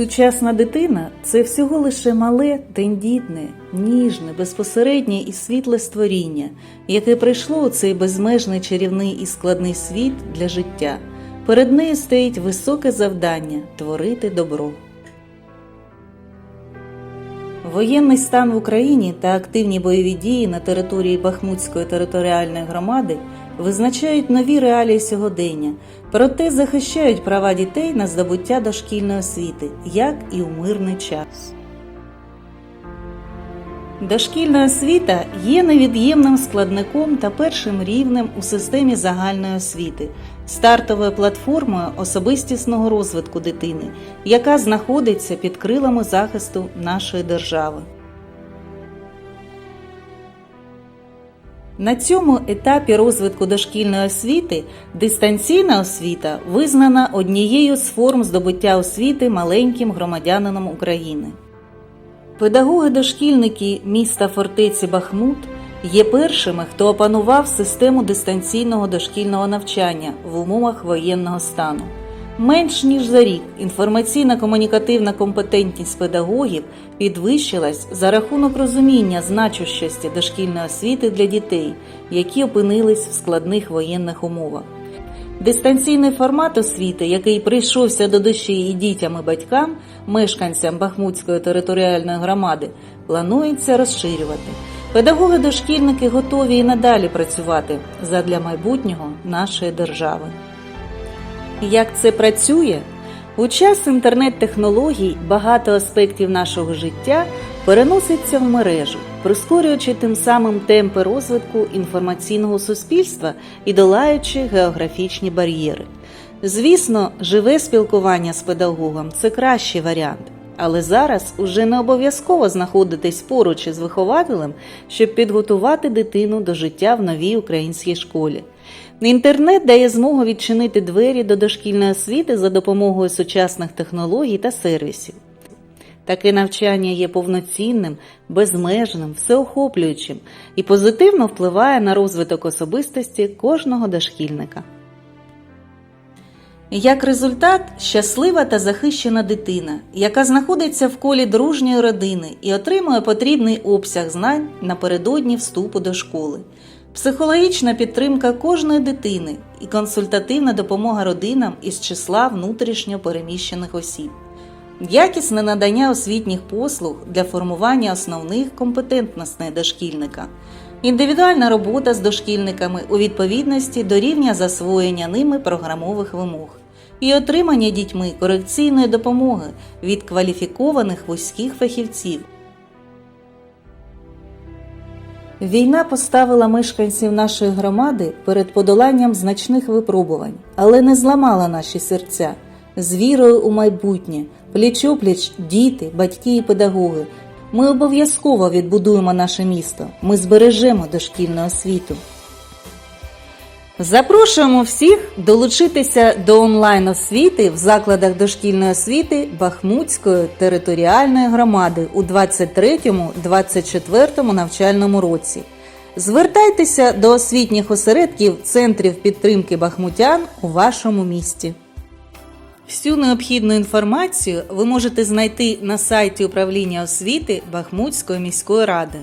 Сучасна дитина це всього лише мале, тендітне, ніжне, безпосереднє і світле створіння, яке прийшло у цей безмежний чарівний і складний світ для життя. Перед нею стоїть високе завдання творити добро. Воєнний стан в Україні та активні бойові дії на території Бахмутської територіальної громади визначають нові реалії сьогодення, проте захищають права дітей на здобуття дошкільної освіти, як і у мирний час. Дошкільна освіта є невід'ємним складником та першим рівнем у системі загальної освіти, стартовою платформою особистісного розвитку дитини, яка знаходиться під крилами захисту нашої держави. На цьому етапі розвитку дошкільної освіти дистанційна освіта визнана однією з форм здобуття освіти маленьким громадянином України. Педагоги-дошкільники міста фортеці Бахмут є першими, хто опанував систему дистанційного дошкільного навчання в умовах воєнного стану. Менш ніж за рік інформаційно-комунікативна компетентність педагогів підвищилась за рахунок розуміння значущості дошкільної освіти для дітей, які опинились в складних воєнних умовах. Дистанційний формат освіти, який прийшовся до душі і дітям і батькам, мешканцям Бахмутської територіальної громади, планується розширювати. Педагоги-дошкільники готові і надалі працювати задля майбутнього нашої держави. Як це працює? У час інтернет-технологій багато аспектів нашого життя переноситься в мережу, прискорюючи тим самим темпи розвитку інформаційного суспільства і долаючи географічні бар'єри. Звісно, живе спілкування з педагогом це кращий варіант, але зараз уже не обов'язково знаходитись поруч із вихователем, щоб підготувати дитину до життя в новій українській школі. Інтернет дає змогу відчинити двері до дошкільної освіти за допомогою сучасних технологій та сервісів. Таке навчання є повноцінним, безмежним, всеохоплюючим і позитивно впливає на розвиток особистості кожного дошкільника. Як результат, щаслива та захищена дитина, яка знаходиться в колі дружньої родини і отримує потрібний обсяг знань напередодні вступу до школи, психологічна підтримка кожної дитини і консультативна допомога родинам із числа внутрішньо переміщених осіб, якісне надання освітніх послуг для формування основних компетентностей дошкільника. Індивідуальна робота з дошкільниками у відповідності до рівня засвоєння ними програмових вимог і отримання дітьми корекційної допомоги від кваліфікованих вузьких фахівців. Війна поставила мешканців нашої громади перед подоланням значних випробувань, але не зламала наші серця. З вірою у майбутнє, пліч-опліч діти, батьки і педагоги. Ми обов'язково відбудуємо наше місто. Ми збережемо дошкільну освіту. Запрошуємо всіх долучитися до онлайн освіти в закладах дошкільної освіти Бахмутської територіальної громади у 23-24 навчальному році. Звертайтеся до освітніх осередків центрів підтримки бахмутян у вашому місті. Всю необхідну інформацію ви можете знайти на сайті управління освіти Бахмутської міської ради.